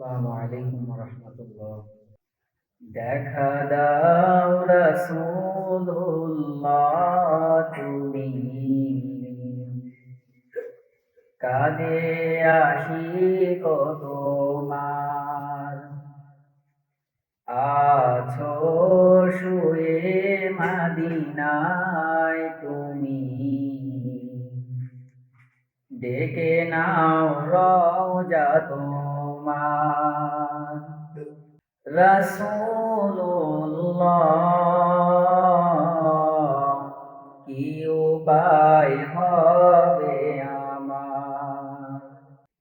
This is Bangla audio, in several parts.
আসসালামু আলাইকুম রহমতুল্লাহ দেখা দাও রাসূলুল্লাহ তুমি। কাঁদে আসি তোমার। আছো শুয়ে মাদিনায় তুমি। ডেকে নাও রওজা তোমার। রাসূলুল্লাহ। কি উপায় হবে আমার?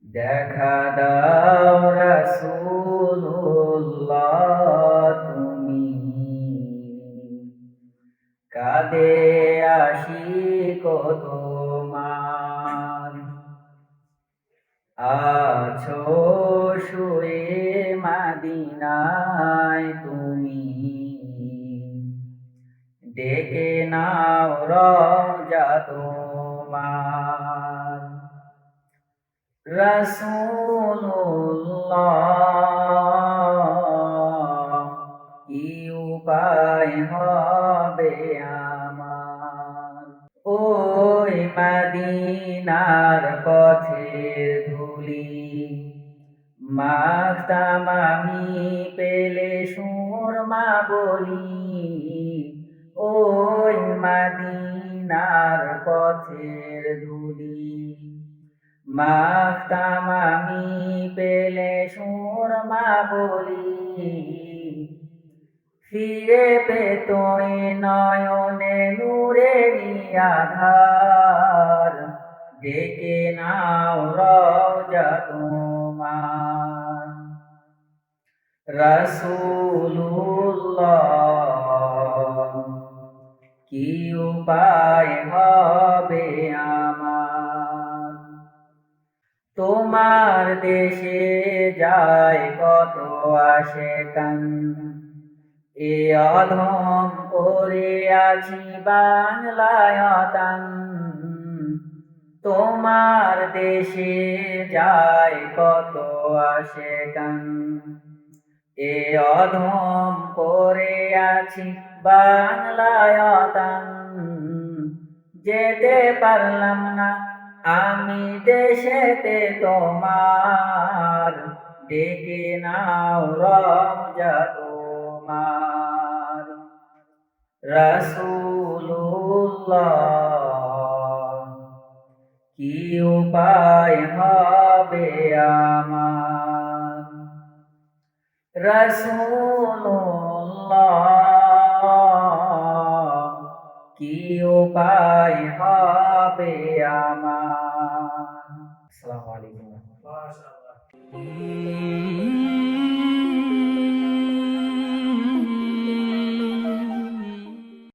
দেখা দাও রাসূলুল্লাহ তুমি। কাঁদে আসি তোমার। আছো শুয়ে মাদিনায় তুমি। ডেকে নাও রওজা তোমার। রাসূলুল্লাহ, কি উপায় হবে আমার? ওই মাদিনার পথের ধুলি মাখতাম আমি পেলে সুরমা বলি, ওই মাদিনার পথের ধুলি। মাখতাম আমি পেলে সুরমা বলি, ফিরে পেত নয়নে নূরেরই আধার ডেকে নাও রওজা তোমার। রাসূলুল্লাহ, কি উপায় হবে আমার? তোমার দেশে যায় কত আসে কান এ অধম করে আছি বাংলায় তোমার দেশে যায় কত আসে গান এ অধম করে আছি বাংলায় তান যেতে পারলাম না, আমি দেশেতে তোমার। ডেকে নাও রমজা তোমার। রাসূলুল্লাহ, কি উপায় হবে আমার? রাসূলুল্লাহ কি উপায় হবে আমার? আসসালামু আলাইকুম।